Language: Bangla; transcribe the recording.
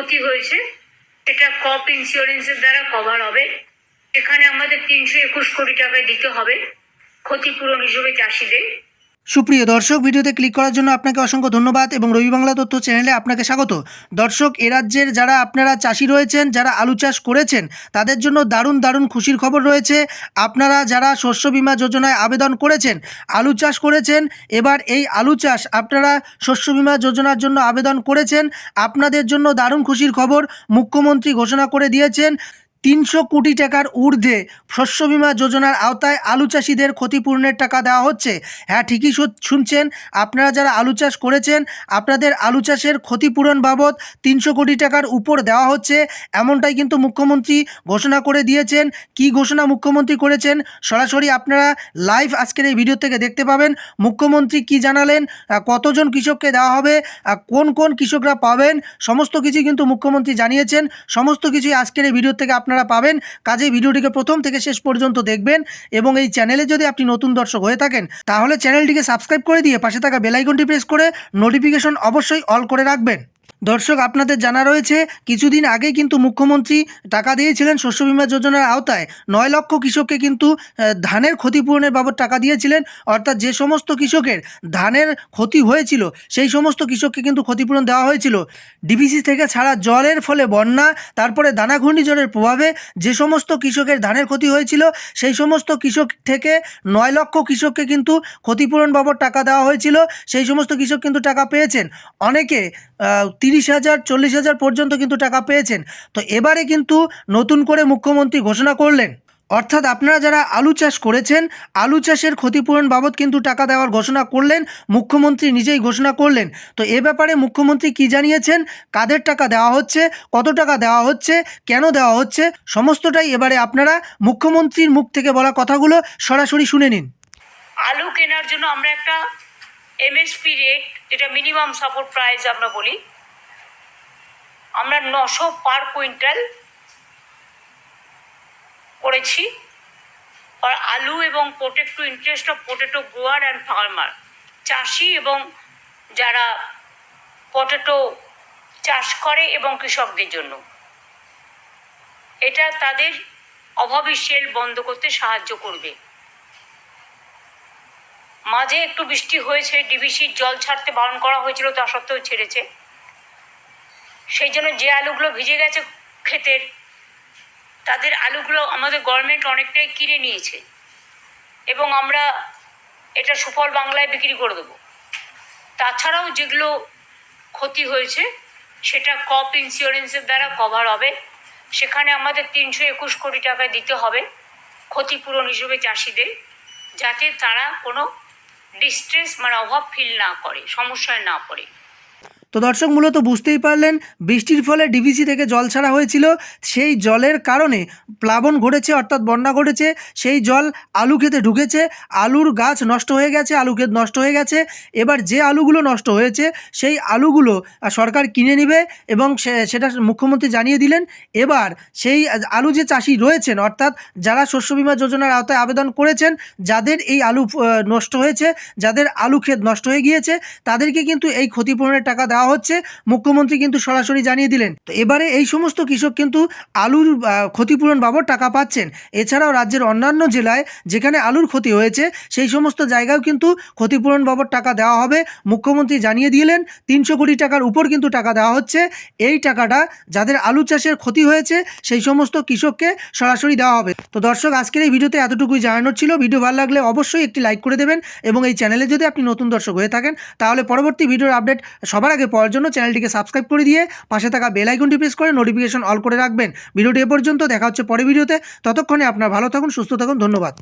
ক্ষতি হয়েছে? এটা কপ ইন্স্যুরেন্সের দ্বারা কভার হবে। এখানে আমাদের তিনশো একুশ কোটি টাকা দিতে হবে। ক্ষতিপূরণ হিসেবে চাষিদের। সুপ্রিয় দর্শক, ভিডিওতে ক্লিক করার জন্য আপনাকে অসংখ্য ধন্যবাদ এবং রবি বাংলা তথ্য চ্যানেলে আপনাকে স্বাগত। দর্শক, এ রাজ্যের যারা আপনারা চাষি রয়েছেন, যারা আলু চাষ করেছেন, তাদের জন্য দারুণ দারুণ খুশির খবর রয়েছে। আপনারা যারা শস্য বিমা যোজনায় আবেদন করেছেন, আলু চাষ করেছেন, এবার এই আলু চাষ আপনারা শস্য বিমা যোজনার জন্য আবেদন করেছেন। আপনাদের জন্য দারুণ খুশির খবর মুখ্যমন্ত্রী ঘোষণা করে দিয়েছেন। তিনশো কোটি টাকার ঊর্ধ্বে শস্য বীমা যোজনার আওতায় আলু চাষিদের ক্ষতিপূরণের টাকা দেওয়া হচ্ছে। হ্যাঁ ঠিকই শুনছেন। আপনারা যারা আলু চাষ করেছেন, আপনাদের আলু চাষের ক্ষতিপূরণ বাবদ তিনশো কোটি টাকার উপর দেওয়া হচ্ছে। এমনটাই কিন্তু মুখ্যমন্ত্রী ঘোষণা করে দিয়েছেন। কি ঘোষণা মুখ্যমন্ত্রী করেছেন, সরাসরি আপনারা লাইভ আজকের এই ভিডিও থেকে দেখতে পাবেন। মুখ্যমন্ত্রী কি জানালেন কতজন কৃষককে দেওয়া হবে কোন কোন কৃষকরা পাবেন, সমস্ত কিছু কিন্তু মুখ্যমন্ত্রী জানিয়েছেন। সমস্ত কিছুই আজকের এই ভিডিও থেকে আপনারা পাবেন। কাজে ভিডিওটিকে প্রথম থেকে শেষ পর্যন্ত দেখবেন এবং এই চ্যানেলে যদি আপনি নতুন দর্শক হয়ে থাকেন, তাহলে চ্যানেলটিকে সাবস্ক্রাইব করে দিয়ে পাশে থাকা বেলাইকনটি প্রেস করে নোটিফিকেশন অবশ্যই অল করে রাখবেন। দর্শক, আপনাদের জানা রয়েছে, কিছুদিন আগেই কিন্তু মুখ্যমন্ত্রী টাকা দিয়েছিলেন শস্য বীমা যোজনার আওতায়। নয় লক্ষ কৃষককে কিন্তু ধানের ক্ষতিপূরণের বাবদ টাকা দিয়েছিলেন। অর্থাৎ যে সমস্ত কৃষকের ধানের ক্ষতি হয়েছিল, সেই সমস্ত কৃষককে কিন্তু ক্ষতিপূরণ দেওয়া হয়েছিল। ডিবিসি থেকে ছাড়া জলের ফলে বন্যা, তারপরে দানা ঘূর্ণিঝড়ের প্রভাবে যে সমস্ত কৃষকের ধানের ক্ষতি হয়েছিল, সেই সমস্ত কৃষক থেকে নয় লক্ষ কৃষককে কিন্তু ক্ষতিপূরণ বাবদ টাকা দেওয়া হয়েছিল। সেই সমস্ত কৃষক কিন্তু টাকা পেয়েছেন। অনেকে তিরিশ হাজার, চল্লিশ হাজার পর্যন্ত কিন্তু টাকা পেয়েছেন। তো এবারে কিন্তু নতুন করে মুখ্যমন্ত্রী ঘোষণা করলেন। অর্থাৎ আপনারা যারা আলু চাষ করেছেন, আলু চাষের ক্ষতিপূরণ বাবদ কিন্তু টাকা দেওয়ার ঘোষণা করলেন, মুখ্যমন্ত্রী নিজেই ঘোষণা করলেন। তো এ ব্যাপারে মুখ্যমন্ত্রী কি জানিয়েছেন? কাদের টাকা দেওয়া হচ্ছে? কত টাকা দেওয়া হচ্ছে? কেন দেওয়া হচ্ছে? সমস্তটাই এবারে আপনারা মুখ্যমন্ত্রীর মুখ থেকে বলা কথাগুলো সরাসরি শুনে নিন। আলু কেনার জন্য আমরা একটা এমএসপি রেট যেটা মিনিমাম সাপোর্ট প্রাইস আমরা বলি আমরা নশো পার কুইন্টাল করেছি। আর আলু এবং protect interest of potato grower and farmer চাষি এবং যারা পটেটো চাষ করে এবং কৃষকদের জন্য। এটা তাদের অভাবী সেল বন্ধ করতে সাহায্য করবে। মাঝে একটু বৃষ্টি হয়েছে, ডিবিসির জল ছাড়তে বারণ করা হয়েছিল, তা সত্ত্বেও ছেড়েছে। সেই জন্য যে আলুগুলো ভিজে গেছে ক্ষেতের, তাদের আলুগুলো আমাদের গভর্নমেন্ট অনেকটাই কিনে নিয়েছে। এবং আমরা এটা সুফল বাংলায় বিক্রি করে দেবো। তাছাড়াও যেগুলো ক্ষতি হয়েছে, সেটা কপ ইন্স্যুরেন্সের দ্বারা কভার হবে। সেখানে আমাদের তিনশো একুশ কোটি টাকা দিতে হবে ক্ষতিপূরণ হিসেবে চাষিদের, যাতে তারা কোনো ডিস্ট্রেস মানে অভাব ফিল না করে, সমস্যায় না পড়ে। তো দর্শক মূলত বুঝতেই পারলেন, বৃষ্টির ফলে ডিভিসি থেকে জল ছাড়া হয়েছিল। সেই জলের কারণে প্লাবন ঘটেছে, অর্থাৎ বন্যা ঘটেছে। সেই জল আলু খেতে ঢুকেছে। আলুর গাছ নষ্ট হয়ে গেছে, আলু ক্ষেত নষ্ট হয়ে গেছে। এবার যে আলুগুলো নষ্ট হয়েছে, সেই আলুগুলো সরকার কিনে নেবে এবং সেটা মুখ্যমন্ত্রী জানিয়ে দিলেন। এবার সেই আলু যে চাষি রয়েছেন, অর্থাৎ যারা শস্য বীমা যোজনার আওতায় আবেদন করেছেন, যাদের এই আলু নষ্ট হয়েছে, যাদের আলু ক্ষেত নষ্ট হয়ে গিয়েছে, তাদেরকে কিন্তু এই ক্ষতিপূরণের টাকা দেওয়া হচ্ছে, মুখ্যমন্ত্রী কিন্তু সরাসরি জানিয়ে দিলেন। তো এবারে এই সমস্ত কৃষক কিন্তু আলুর ক্ষতিপূরণ বাবদ টাকা পাচ্ছেন। এছাড়াও রাজ্যের অন্যান্য জেলায় যেখানে আলুর ক্ষতি হয়েছে, সেই সমস্ত জায়গায় কিন্তু ক্ষতিপূরণ বাবদ টাকা দেওয়া হবে। মুখ্যমন্ত্রী জানিয়ে দিলেন, তিনশো কোটি টাকার উপর কিন্তু টাকা দেওয়া হচ্ছে। এই টাকাটা যাদের আলু চাষের ক্ষতি হয়েছে, সেই সমস্ত কৃষককে সরাসরি দেওয়া হবে। তো দর্শক, আজকের এই ভিডিওতে এতটুকুই জানানোর ছিল। ভিডিও ভালো লাগলে অবশ্যই একটি লাইক করে দেবেন এবং এই চ্যানেলে যদি আপনি নতুন দর্শক হয়ে থাকেন, তাহলে পরবর্তী ভিডিওর আপডেট সবার আগে পাওয়ার জন্য চ্যানেলটিকে সাবস্ক্রাইব করে দিয়ে পাশে থাকা বেল আইকনটি প্রেস করে নোটিফিকেশন অল করে রাখবেন। ভিডিওটি এ পর্যন্ত দেখা হচ্ছে পরে ভিডিওতে। ততক্ষণে আপনার ভালো থাকুন, সুস্থ থাকুন, ধন্যবাদ।